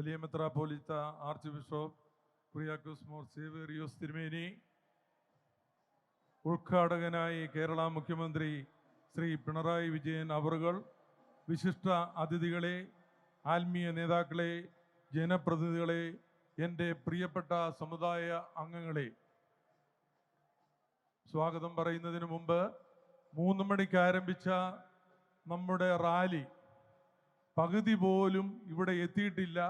വലിയ മെത്രാപ്പോലിത്ത archbishop Kuriakose Mor Severios തിരുമേനി ഉദ്ഘാടകനായി കേരള മുഖ്യമന്ത്രി ശ്രീ പിണറായി വിജയൻ അവറുകൾ വിശിഷ്ട അതിഥികളെ ആത്മീയ നേതാക്കളെ ജനപ്രതിനിധികളെ എന്റെ പ്രിയപ്പെട്ട സമുദായ അംഗങ്ങളെ. സ്വാഗതം പറയുന്നതിന് മുമ്പ് മൂന്ന് മണിക്ക് ആരംഭിച്ച നമ്മുടെ റാലി പകുതി പോലും ഇവിടെ എത്തിയിട്ടില്ല.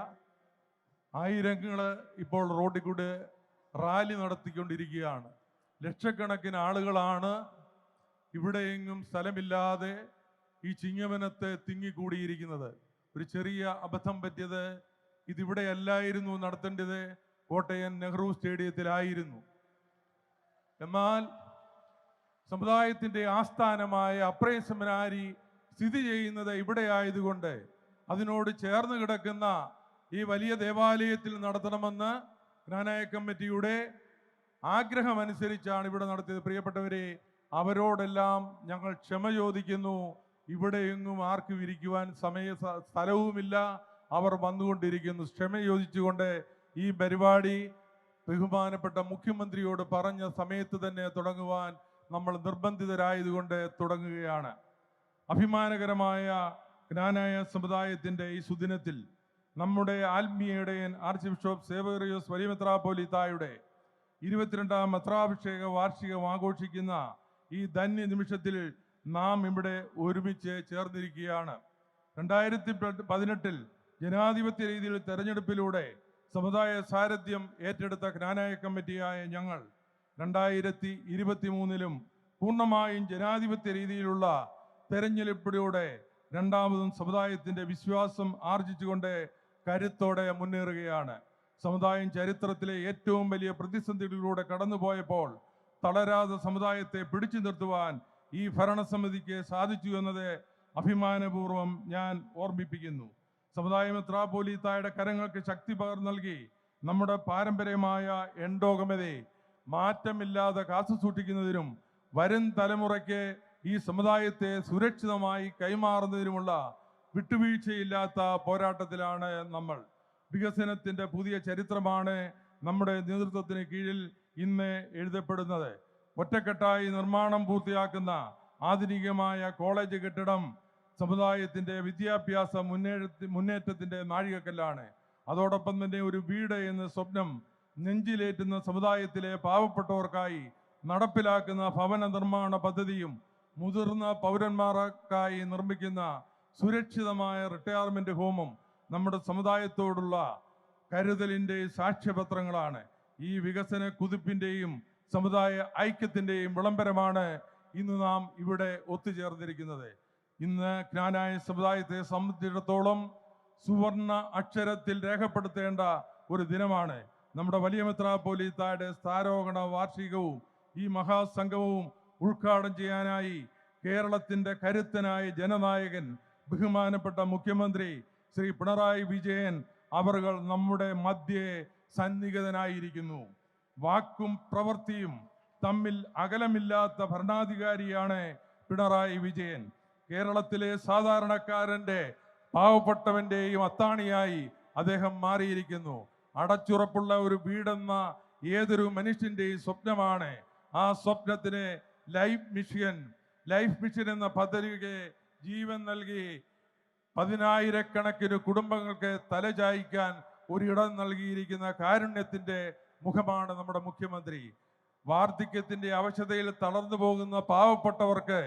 ആയിരങ്ങൾ ഇപ്പോൾ റോഡിൽ കൂടെ റാലി നടത്തിക്കൊണ്ടിരിക്കുകയാണ്. ലക്ഷക്കണക്കിന് ആളുകളാണ് ഇവിടെയെങ്ങും സ്ഥലമില്ലാതെ ഈ ചിങ്ങവനത്തെ തിങ്ങിക്കൂടിയിരിക്കുന്നത്. ഒരു ചെറിയ അബദ്ധം പറ്റിയത് ഇതിവിടെയല്ലായിരുന്നു നടത്തേണ്ടത് കോട്ടയം നെഹ്റു സ്റ്റേഡിയത്തിലായിരുന്നു. എന്നാൽ സമുദായത്തിന്റെ ആസ്ഥാനമായ അപ്രയ സെമിനാരി സ്ഥിതി ചെയ്യുന്നത് ഇവിടെ ആയതുകൊണ്ട് അതിനോട് ചേർന്ന് കിടക്കുന്ന ഈ വലിയ ദേവാലയത്തിൽ നടത്തണമെന്ന് ജ്ഞാനായ കമ്മിറ്റിയുടെ ആഗ്രഹമനുസരിച്ചാണ് ഇവിടെ നടത്തിയത്. പ്രിയപ്പെട്ടവരെ അവരോടെല്ലാം ഞങ്ങൾ ക്ഷമ ചോദിക്കുന്നു. ഇവിടെ എങ്ങും ആർക്കും ഇരിക്കുവാൻ സമയ സ്ഥലവുമില്ല. അവർ വന്നുകൊണ്ടിരിക്കുന്നു. ക്ഷമ ചോദിച്ചുകൊണ്ട് ഈ പരിപാടി ബഹുമാനപ്പെട്ട മുഖ്യമന്ത്രിയോട് പറഞ്ഞ സമയത്ത് തന്നെ തുടങ്ങുവാൻ നമ്മൾ നിർബന്ധിതരായതുകൊണ്ട് തുടങ്ങുകയാണ്. അഭിമാനകരമായ ജ്ഞാനായ സമുദായത്തിന്റെ ഈ സുദിനത്തിൽ നമ്മുടെ ആത്മീയടയൻ ആർച്ച് ബിഷപ്പ് സേവകറിയോസ് വലിയമെത്രാപോലിത്തായുടെ ഇരുപത്തിരണ്ടാം മെത്രാഭിഷേക വാർഷികം ആഘോഷിക്കുന്ന ഈ ധന്യ നിമിഷത്തിൽ നാം ഇവിടെ ഒരുമിച്ച് ചേർന്നിരിക്കുകയാണ്. രണ്ടായിരത്തി പതിനെട്ടിൽ ജനാധിപത്യ രീതിയിൽ തെരഞ്ഞെടുപ്പിലൂടെ സമുദായ സാരഥ്യം ഏറ്റെടുത്ത ജ്ഞാനായ കമ്മിറ്റിയായ ഞങ്ങൾ രണ്ടായിരത്തി ഇരുപത്തി മൂന്നിലും പൂർണമായും ജനാധിപത്യ രീതിയിലുള്ള തെരഞ്ഞെടുപ്പിലൂടെ രണ്ടാമതും സമുദായത്തിന്റെ വിശ്വാസം ആർജിച്ചുകൊണ്ട് കരുത്തോടെ മുന്നേറുകയാണ്. സമുദായം ചരിത്രത്തിലെ ഏറ്റവും വലിയ പ്രതിസന്ധികളിലൂടെ കടന്നുപോയപ്പോൾ തളരാതെ സമുദായത്തെ പിടിച്ചു നിർത്തുവാൻ ഈ ഭരണസമിതിക്ക് സാധിച്ചു എന്നത് അഭിമാനപൂർവം ഞാൻ ഓർമ്മിപ്പിക്കുന്നു. സമുദായ മെത്രാപോലീത്തായുടെ കരങ്ങൾക്ക് ശക്തി പകർന്നു നൽകി നമ്മുടെ പാരമ്പര്യമായ എൻഡോഗമതയെ മാറ്റമില്ലാതെ കാത്തു സൂക്ഷിക്കുന്നതിനും വരും തലമുറയ്ക്ക് ഈ സമുദായത്തെ സുരക്ഷിതമായി കൈമാറുന്നതിനുമുള്ള വിട്ടുവീഴ്ചയില്ലാത്ത പോരാട്ടത്തിലാണ് നമ്മൾ. വികസനത്തിന്റെ പുതിയ ചരിത്രമാണ് നമ്മുടെ നേതൃത്വത്തിന് കീഴിൽ ഇന്ന് എഴുതപ്പെടുന്നത്. ഒറ്റക്കെട്ടായി നിർമ്മാണം പൂർത്തിയാക്കുന്ന ആധുനികമായ കോളേജ് കെട്ടിടം സമുദായത്തിന്റെ വിദ്യാഭ്യാസ മുന്നേറ്റ മുന്നേറ്റത്തിന്റെ നാഴികക്കല്ലാണ്. അതോടൊപ്പം തന്നെ ഒരു വീട് എന്ന സ്വപ്നം നെഞ്ചിലേറ്റുന്ന സമുദായത്തിലെ പാവപ്പെട്ടവർക്കായി നടപ്പിലാക്കുന്ന ഭവന നിർമ്മാണ പദ്ധതിയും മുതിർന്ന പൗരന്മാർക്കായി നിർമ്മിക്കുന്ന സുരക്ഷിതമായ റിട്ടയർമെന്റ് ഹോമും നമ്മുടെ സമുദായത്തോടുള്ള കരുതലിന്റെ സാക്ഷ്യപത്രങ്ങളാണ്. ഈ വികസന കുതിപ്പിന്റെയും സമുദായ ഐക്യത്തിന്റെയും വിളംബരമാണ് ഇന്ന് നാം ഇവിടെ ഒത്തുചേർന്നിരിക്കുന്നത്. ഇന്ന് ജ്ഞാനായ സമുദായത്തെ സംബന്ധിച്ചിടത്തോളം സുവർണ അക്ഷരത്തിൽ രേഖപ്പെടുത്തേണ്ട ഒരു ദിനമാണ്. നമ്മുടെ വലിയ മെത്രാപ്പോലീത്തായുടെ സ്ഥാരോഹണ വാർഷികവും ഈ മഹാസംഗമവും ഉദ്ഘാടനം ചെയ്യാനായി കേരളത്തിന്റെ കരുത്തനായ ജനനായകൻ ബഹുമാനപ്പെട്ട മുഖ്യമന്ത്രി ശ്രീ പിണറായി വിജയൻ അവർ നമ്മുടെ മധ്യേ സന്നിഹിതനായിരിക്കുന്നു. വാക്കും പ്രവൃത്തിയും തമ്മിൽ അകലമില്ലാത്ത ഭരണാധികാരിയാണ് പിണറായി വിജയൻ. കേരളത്തിലെ സാധാരണക്കാരന്റെ പാവപ്പെട്ടവന്റെയും അത്താണിയായി അദ്ദേഹം മാറിയിരിക്കുന്നു. അടച്ചുറപ്പുള്ള ഒരു വീടെന്ന ഏതൊരു മനുഷ്യന്റെയും സ്വപ്നമാണ്. ആ സ്വപ്നത്തിന് ലൈഫ് മിഷൻ ലൈഫ് മിഷൻ എന്ന പദ്ധതിക്ക് ജീവൻ നൽകി പതിനായിരക്കണക്കിന് കുടുംബങ്ങൾക്ക് തലചായ്ക്കാൻ ഒരിടം നൽകിയിരിക്കുന്ന കാരുണ്യത്തിന്റെ മുഖമാണ് നമ്മുടെ മുഖ്യമന്ത്രി. വാർദ്ധക്യത്തിന്റെ അവശതയിൽ തളർന്നു പോകുന്ന പാവപ്പെട്ടവർക്ക്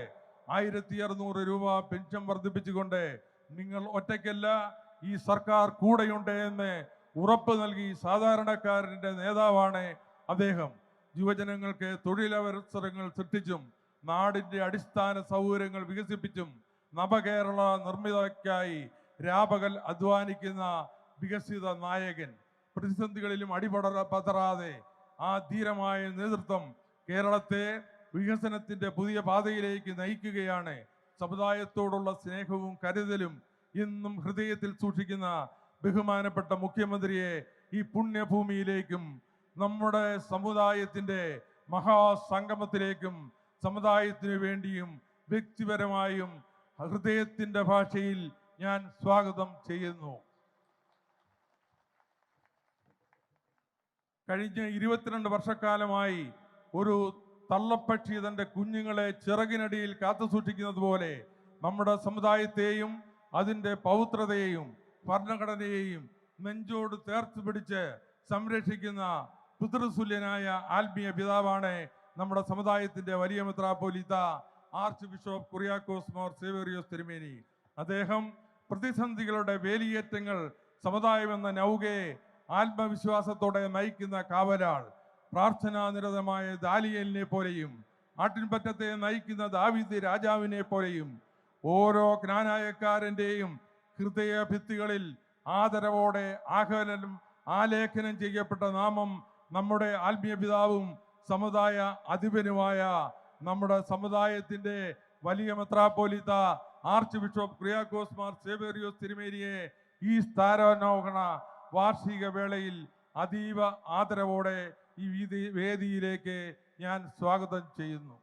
ആയിരത്തി അറുന്നൂറ് രൂപ പെൻഷൻ വർദ്ധിപ്പിച്ചുകൊണ്ട് നിങ്ങൾ ഒറ്റയ്ക്കല്ല ഈ സർക്കാർ കൂടെയുണ്ട് എന്ന് ഉറപ്പ് നൽകി സാധാരണക്കാരന്റെ നേതാവാണ് അദ്ദേഹം. യുവജനങ്ങൾക്ക് തൊഴിലവസരങ്ങൾ സൃഷ്ടിച്ചും നാടിന്റെ അടിസ്ഥാന സൗകര്യങ്ങൾ വികസിപ്പിച്ചും നവകേരള നിർമ്മിതയ്ക്കായി രാപകൽ അധ്വാനിക്കുന്ന വികസിത നായകൻ പ്രതിസന്ധികളിലും അടിപട പതറാതെ ആ ധീരമായ നേതൃത്വം കേരളത്തെ വികസനത്തിന്റെ പുതിയ പാതയിലേക്ക് നയിക്കുകയാണ്. സമുദായത്തോടുള്ള സ്നേഹവും കരുതലും ഇന്നും ഹൃദയത്തിൽ സൂക്ഷിക്കുന്ന ബഹുമാനപ്പെട്ട മുഖ്യമന്ത്രിയെ ഈ പുണ്യഭൂമിയിലേക്കും നമ്മുടെ സമുദായത്തിന്റെ മഹാസംഗമത്തിലേക്കും സമുദായത്തിനു വേണ്ടിയും വ്യക്തിപരമായും ഹൃദയത്തിന്റെ ഭാഷയിൽ ഞാൻ സ്വാഗതം ചെയ്യുന്നു. കഴിഞ്ഞ ഇരുപത്തിരണ്ട് വർഷക്കാലമായി ഒരു തള്ളപ്പക്ഷി തന്റെ കുഞ്ഞുങ്ങളെ ചിറകിനടിയിൽ കാത്തു സൂക്ഷിക്കുന്നത് പോലെ നമ്മുടെ സമുദായത്തെയും അതിന്റെ പൗത്രതയെയും ഭരണഘടനയെയും നെഞ്ചോട് ചേർത്ത് പിടിച്ച് സംരക്ഷിക്കുന്ന പിതൃസുല്യനായ ആത്മീയ പിതാവാണ് നമ്മുടെ സമുദായത്തിന്റെ വലിയ മെത്രാപ്പോലിത്ത ആർച്ച് ബിഷപ്പ് കുറിയാക്കോസ് മോർ സേവേറിയോസ് തിരുമേനി. അദ്ദേഹം പ്രതിസന്ധികളുടെ വേലിയേറ്റങ്ങൾ സമുദായമെന്ന നൗകയെ ആത്മവിശ്വാസത്തോടെ നയിക്കുന്ന കാവലാൾ പ്രാർത്ഥനാനിരതമായ ദാലിയലിനെ പോലെയും ആട്ടിൻപറ്റത്തെ നയിക്കുന്ന ദാവിദ് രാജാവിനെ പോലെയും ഓരോ ജ്ഞാനായക്കാരന്റെയും ഹൃദയ ഭിത്തികളിൽ ആദരവോടെ ആഹ്വാനം ആലേഖനം ചെയ്യപ്പെട്ട നാമം നമ്മുടെ ആത്മീയ പിതാവും സമുദായ അധിപനുമായ നമ്മുടെ സമുദായത്തിന്റെ വലിയ മെത്രാപ്പോലിത്ത ആർച്ച് ബിഷപ്പ് ക്രിയാക്കോസ് മാർ സേവേറിയോസ് തിരുമേനിയെ ഈ സ്ഥാനാരോഹണ വാർഷിക വേളയിൽ അതീവ ആദരവോടെ ഈ വേദിയിലേക്ക് ഞാൻ സ്വാഗതം ചെയ്യുന്നു.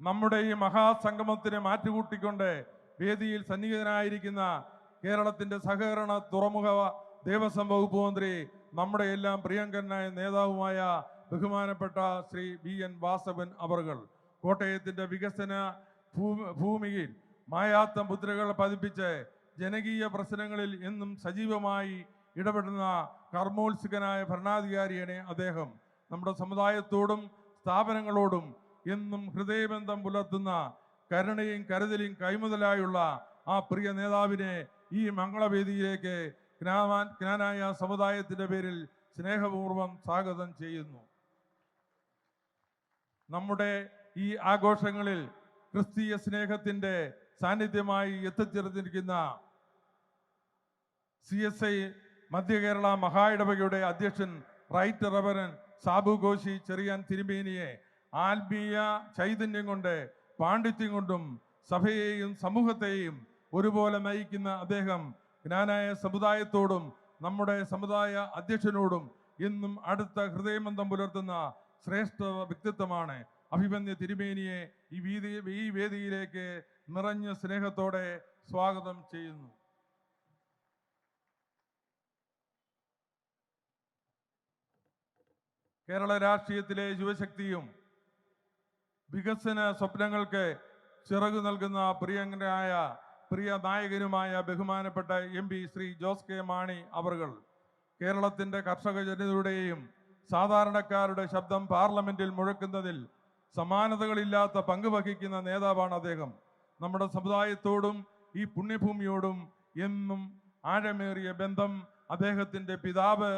നമ്മുടെ ഈ മഹാസംഗമത്തിന് മാറ്റുകൂട്ടിക്കൊണ്ട് വേദിയിൽ സന്നിഹിതനായിരിക്കുന്ന കേരളത്തിന്റെ സഹകരണ തുറമുഖ ദേവസ്വം വകുപ്പ് മന്ത്രി നമ്മുടെ എല്ലാം പ്രിയങ്കരനായ നേതാവുമായ ബഹുമാനപ്പെട്ട ശ്രീ ബി എൻ വാസവൻ അവർകൾ കോട്ടയത്തിന്റെ വികസന ഭൂമിയിൽ മായാത്ത മുദ്രകൾ പതിപ്പിച്ച് ജനകീയ പ്രശ്നങ്ങളിൽ എന്നും സജീവമായി ഇടപെടുന്ന കർമ്മോത്സുകനായ ഭരണാധികാരിയാണ് അദ്ദേഹം. നമ്മുടെ സമുദായത്തോടും സ്ഥാപനങ്ങളോടും എന്നും ഹൃദയബന്ധം പുലർത്തുന്ന കരുണയും കരുതലും കൈമുതലായുള്ള ആ പ്രിയ നേതാവിനെ ഈ മംഗളവേദിയിലേക്ക് ജ്ഞാനായ സമുദായത്തിന്റെ പേരിൽ സ്നേഹപൂർവം സ്വാഗതം ചെയ്യുന്നു. നമ്മുടെ ഈ ആഘോഷങ്ങളിൽ ക്രിസ്തീയ സ്നേഹത്തിന്റെ സാന്നിധ്യമായി എത്തിച്ചേർന്നിരിക്കുന്ന സി എസ് ഐ മധ്യ കേരള മഹാ ഇടവകയുടെ അധ്യക്ഷൻ റൈറ്റ് റവറൻ സാബു ഘോഷി ചെറിയാൻ തിരുമേനിയെ ആത്മീയ ചൈതന്യം കൊണ്ട് പാണ്ഡിത്യം കൊണ്ടും സഭയെയും സമൂഹത്തെയും ഒരുപോലെ നയിക്കുന്ന അദ്ദേഹം ജ്ഞാനായ സമുദായത്തോടും നമ്മുടെ സമുദായ അധ്യക്ഷനോടും ഇന്നും അടുത്ത ഹൃദയബന്ധം പുലർത്തുന്ന ശ്രേഷ്ഠ വ്യക്തിത്വമാണ്. അഭിമന്യ തിരുമേനിയെ ഈ വീതി ഈ വേദിയിലേക്ക് നിറഞ്ഞ സ്നേഹത്തോടെ സ്വാഗതം ചെയ്യുന്നു. കേരള രാഷ്ട്രീയത്തിലെ യുവശക്തിയും വികസന സ്വപ്നങ്ങൾക്ക് ചിറകു നൽകുന്ന പ്രിയങ്കരായ പ്രിയ നായകനുമായ ബഹുമാനപ്പെട്ട M P Shri Jose K Mani അവർ കേരളത്തിന്റെ കർഷക ജനതയുടെയും സാധാരണക്കാരുടെ ശബ്ദം പാർലമെന്റിൽ മുഴക്കുന്നതിൽ സമാനതകളില്ലാത്ത പങ്ക് വഹിക്കുന്ന നേതാവാണ് അദ്ദേഹം. നമ്മുടെ സമുദായത്തോടും ഈ പുണ്യഭൂമിയോടും എന്നും ആഴമേറിയ ബന്ധം അദ്ദേഹത്തിന്റെ പിതാവ്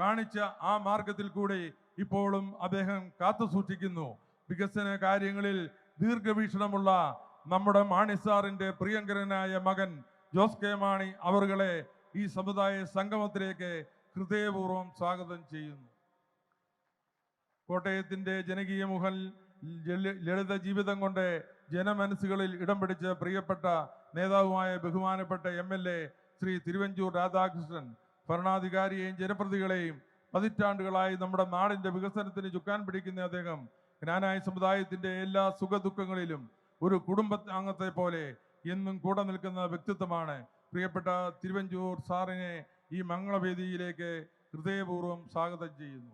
കാണിച്ച ആ മാർഗത്തിൽ കൂടി ഇപ്പോഴും അദ്ദേഹം കാത്തു സൂക്ഷിക്കുന്നു. വികസന കാര്യങ്ങളിൽ ദീർഘവീക്ഷണമുള്ള നമ്മുടെ മാണി സാറിന്റെ പ്രിയങ്കരനായ മകൻ ജോസ് കെ മാണി അവറുകളെ ഈ സമുദായ സംഗമത്തിലേക്ക് ഹൃദയപൂർവം സ്വാഗതം ചെയ്യുന്നു. കോട്ടയത്തിന്റെ ജനകീയ മുഖൽ ലളിത ജീവിതം കൊണ്ട് ജനമനസ്സുകളിൽ ഇടം പിടിച്ച പ്രിയപ്പെട്ട നേതാവുമായ ബഹുമാനപ്പെട്ട M L A Shri Thiruvanchoor Radhakrishnan ഭരണാധികാരിയെയും ജനപ്രതികളെയും പതിറ്റാണ്ടുകളായി നമ്മുടെ നാടിന്റെ വികസനത്തിന് ചുക്കാൻ പിടിക്കുന്ന അദ്ദേഹം ജ്ഞാനായ സമുദായത്തിന്റെ എല്ലാ സുഖദുഃഖങ്ങളിലും ഒരു കുടുംബ അംഗത്തെ പോലെ എന്നും കൂടെ നിൽക്കുന്ന വ്യക്തിത്വമാണ് പ്രിയപ്പെട്ട തിരുവഞ്ചൂർ സാറിനെ ഈ മംഗളവേദിയിലേക്ക് ഹൃദയപൂർവം സ്വാഗതം ചെയ്യുന്നു.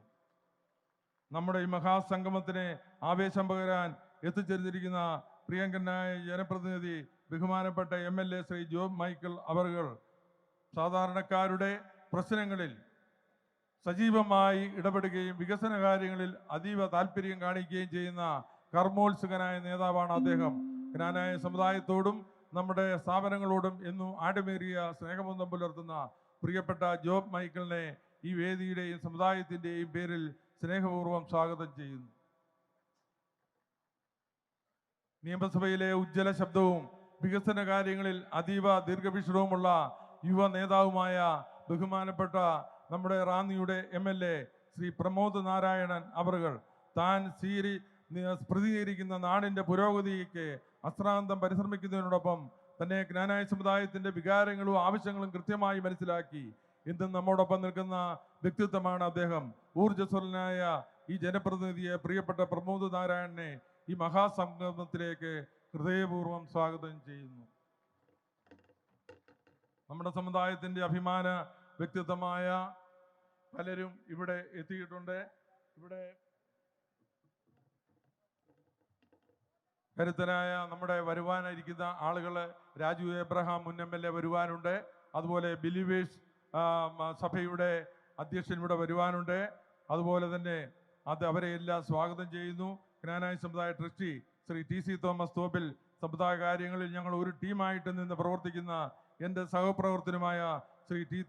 നമ്മുടെ ഈ മഹാസംഗമത്തിന് ആവേശം പകരാൻ എത്തിച്ചേർന്നിരിക്കുന്ന പ്രിയങ്കനായ ജനപ്രതിനിധി ബഹുമാനപ്പെട്ട M L A Shri Job Michael അവറുകൾ സാധാരണക്കാരുടെ പ്രശ്നങ്ങളിൽ സജീവമായി ഇടപെടുകയും വികസന കാര്യങ്ങളിൽ അതീവ താല്പര്യം കാണിക്കുകയും ചെയ്യുന്ന കർമ്മോത്സുകനായ നേതാവാണ് അദ്ദേഹം. ജ്ഞാനായ സമുദായത്തോടും നമ്മുടെ സ്ഥാപനങ്ങളോടും എന്നും ആടുമേറിയ സ്നേഹബന്ധം പുലർത്തുന്ന പ്രിയപ്പെട്ട ജോബ് മൈക്കിളിനെ ഈ വേദിയുടെയും സമുദായത്തിന്റെയും പേരിൽ സ്നേഹപൂർവം സ്വാഗതം ചെയ്യുന്നു. നിയമസഭയിലെ ഉജ്ജ്വല ശബ്ദവും വികസന കാര്യങ്ങളിൽ അതീവ ദീർഘവീക്ഷണവുമുള്ള യുവ നേതാവുമായ ബഹുമാനപ്പെട്ട നമ്മുടെ റാന്നിയുടെ M L A Shri Pramod Narayanan അവറുകൾ താൻ സീരി പ്രതികരിക്കുന്ന നാടിന്റെ പുരോഗതിക്ക് അശ്രാന്തം പരിശ്രമിക്കുന്നതിനോടൊപ്പം തന്നെ ജ്ഞാനായ സമുദായത്തിന്റെ വികാരങ്ങളും ആവശ്യങ്ങളും കൃത്യമായി മനസ്സിലാക്കി ഇന്നും നമ്മോടൊപ്പം നിൽക്കുന്ന വ്യക്തിത്വമാണ് അദ്ദേഹം. ഊർജസ്വലനായ ഈ ജനപ്രതിനിധിയെ പ്രിയപ്പെട്ട പ്രമോദ് നാരായണനെ ഈ മഹാസംഗമത്തിലേക്ക് ഹൃദയപൂർവം സ്വാഗതം ചെയ്യുന്നു. നമ്മുടെ സമുദായത്തിന്റെ അഭിമാന വ്യക്തിത്വമായ പലരും ഇവിടെ എത്തിയിട്ടുണ്ട്. ഇവിടെ കരുത്തനായ നമ്മുടെ വരുവാനായിരിക്കുന്ന ആളുകൾ രാജു എബ്രഹാം മുൻ എം എൽ എ വരുവാനുണ്ട്. അതുപോലെ ബിലീവേഴ്സ് സഭയുടെ അധ്യക്ഷൻ ഇവിടെ വരുവാനുണ്ട്. അതുപോലെ തന്നെ അത് അവരെ എല്ലാം സ്വാഗതം ചെയ്യുന്നു. ജ്ഞാനായ സമുദായ trustee Shri T C Thomas Thoppil സമുദായ കാര്യങ്ങളിൽ ഞങ്ങൾ ഒരു ടീമായിട്ട് നിന്ന് പ്രവർത്തിക്കുന്ന എന്റെ സഹപ്രവർത്തനമായ Shri T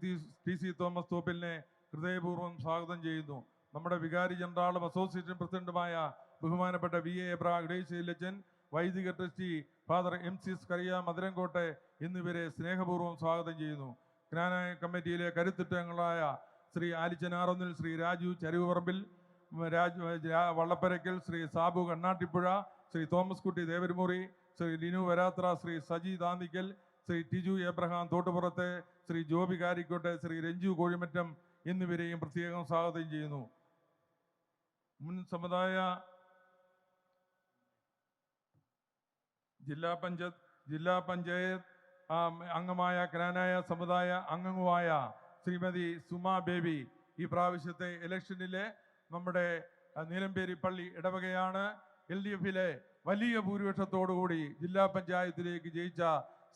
T C Thomas തോപ്പിലിനെ ഹൃദയപൂർവം സ്വാഗതം ചെയ്യുന്നു. നമ്മുടെ വികാരി ജനറാളും അസോസിയേഷൻ പ്രസിഡന്റുമായ ബഹുമാനപ്പെട്ട വി എ എബ്രഹാം ഇടേശയിലച്ചൻ വൈദിക trustee father M C Scaria മധുരംകോട്ടെ എന്നിവരെ സ്നേഹപൂർവം സ്വാഗതം ചെയ്യുന്നു. ജ്ഞാനായ കമ്മിറ്റിയിലെ കരുത്തുറ്റങ്ങളായ ശ്രീ ആലിച്ചനാറൊന്നിൽ ശ്രീ രാജു ചരുവറമ്പിൽ ഉം, രാജു വള്ളപ്പരയ്ക്കൽ ശ്രീ സാബു കണ്ണാട്ടിപ്പുഴ ശ്രീ തോമസ് കുട്ടി ദേവരുമുറി ശ്രീ ലിനു വരാത്ര ശ്രീ സജി താന്തിക്കൽ ശ്രീ ടിജു എബ്രഹാം തോട്ടുപുറത്തെ ശ്രീ ജോബി കാരിക്കോട്ടെ ശ്രീ രഞ്ജു കോഴിമറ്റം എന്നിവരെയും പ്രത്യേകം സ്വാഗതം ചെയ്യുന്നു. മുൻ സമുദായ ജില്ലാ പഞ്ചായത്ത് ജില്ലാ പഞ്ചായത്ത് അംഗമായ ഗ്രാനായ സമുദായ അംഗങ്ങുമായ ശ്രീമതി സുമ ബേബി ഈ പ്രാവശ്യത്തെ ഇലക്ഷനിലെ നമ്മുടെ നീലമ്പേരി പള്ളി ഇടവകയാണ് എൽ ഡി എഫിലെ വലിയ ഭൂരിപക്ഷത്തോടുകൂടി ജില്ലാ പഞ്ചായത്തിലേക്ക് ജയിച്ച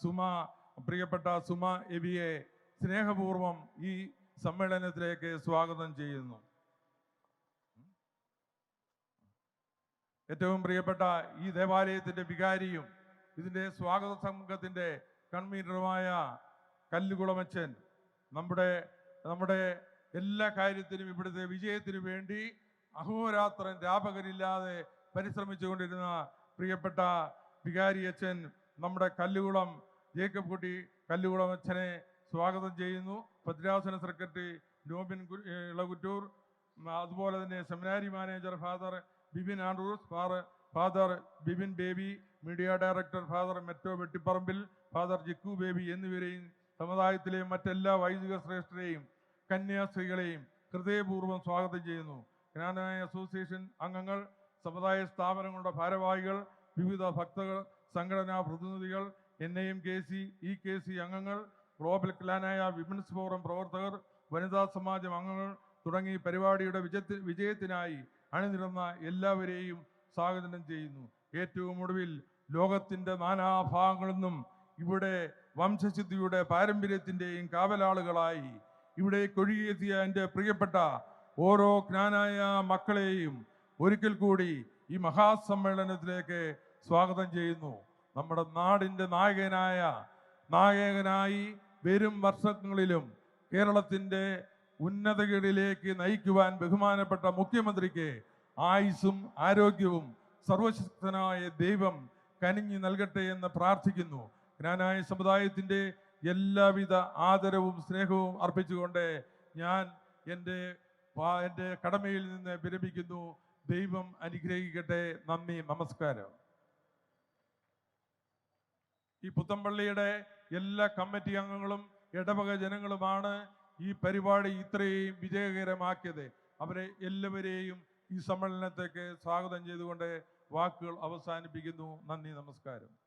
സുമ പ്രിയപ്പെട്ട സുമ എബിയെ സ്നേഹപൂർവം ഈ സമ്മേളനത്തിലേക്ക് സ്വാഗതം ചെയ്യുന്നു. ഏറ്റവും പ്രിയപ്പെട്ട ഈ ദേവാലയത്തിന്റെ വികാരിയും ഇതിന്റെ സ്വാഗത സംഘത്തിന്റെ കൺവീനറുമായ കല്ലുകുളമച്ചൻ നമ്മുടെ നമ്മുടെ എല്ലാ കാര്യത്തിനും ഇവിടുത്തെ വിജയത്തിനു വേണ്ടി അഹോരാത്രം രാപകരില്ലാതെ പരിശ്രമിച്ചുകൊണ്ടിരുന്ന പ്രിയപ്പെട്ട വികാരി അച്ഛൻ നമ്മുടെ കല്ലുകുളം ജേക്കബ് കുട്ടി കല്ലുകുളം അച്ഛനെ സ്വാഗതം ചെയ്യുന്നു. ഭദ്രാസന സെക്രട്ടറി നോബിൻ ഇളകുറ്റൂർ അതുപോലെ തന്നെ seminary manager father Bibin Andrews father Bibin Baby media director father Meto Vettiparambil father Jikku Baby എന്നിവരെയും സമുദായത്തിലെ മറ്റെല്ലാ വൈദിക ശ്രേഷ്ഠരെയും കന്യാസ്ത്രീകളെയും ഹൃദയപൂർവം സ്വാഗതം ചെയ്യുന്നു. ജ്ഞാനമായ അസോസിയേഷൻ അംഗങ്ങൾ സമുദായ സ്ഥാപനങ്ങളുടെ ഭാരവാഹികൾ വിവിധ ഭക്തകൾ സംഘടനാ പ്രതിനിധികൾ N I M K C E K C അംഗങ്ങൾ ഗ്ലോബൽ ക്ലാനായ വിമൻസ് ഫോറം പ്രവർത്തകർ വനിതാ സമാജം അംഗങ്ങൾ തുടങ്ങി പരിപാടിയുടെ വിജയത്തി വിജയത്തിനായി അണിനിരന്ന എല്ലാവരെയും സ്വാഗതം ചെയ്യുന്നു. ഏറ്റവും ഒടുവിൽ ലോകത്തിന്റെ നാനാഭാഗങ്ങളിൽ നിന്നും ഇവിടെ വംശശുദ്ധിയുടെ പാരമ്പര്യത്തിന്റെയും കാവലാളുകളായി ഇവിടെ കൊഴിയെത്തിയ എന്റെ പ്രിയപ്പെട്ട ഓരോ ജ്ഞാനായ മക്കളെയും ഒരിക്കൽ കൂടി ഈ മഹാസമ്മേളനത്തിലേക്ക് സ്വാഗതം ചെയ്യുന്നു. നമ്മുടെ നാടിന്റെ നായകനായ നായകനായി വരും വർഷങ്ങളിലും കേരളത്തിന്റെ ഉന്നതകളിലേക്ക് നയിക്കുവാൻ ബഹുമാനപ്പെട്ട മുഖ്യമന്ത്രിക്ക് ആയുസും ആരോഗ്യവും സർവശക്തനായ ദൈവം കനിഞ്ഞു നൽകട്ടെ എന്ന് പ്രാർത്ഥിക്കുന്നു. ജ്ഞാനായ സമുദായത്തിന്റെ എല്ലാവിധ ആദരവും സ്നേഹവും അർപ്പിച്ചുകൊണ്ട് ഞാൻ എന്റെ എന്റെ കടമയിൽ നിന്ന് വിരമിക്കുന്നു. ദൈവം അനുഗ്രഹിക്കട്ടെ. നന്ദി നമസ്കാരം. ഈ പുത്തമ്പള്ളിയുടെ എല്ലാ കമ്മിറ്റി അംഗങ്ങളും ഇടവക ജനങ്ങളുമാണ് ഈ പരിപാടി ഇത്രയും വിജയകരമാക്കിയത്. അവരെ എല്ലാവരെയും ഈ സമ്മേളനത്തേക്ക് സ്വാഗതം ചെയ്തുകൊണ്ട് വാക്കുകൾ അവസാനിപ്പിക്കുന്നു. നന്ദി നമസ്കാരം.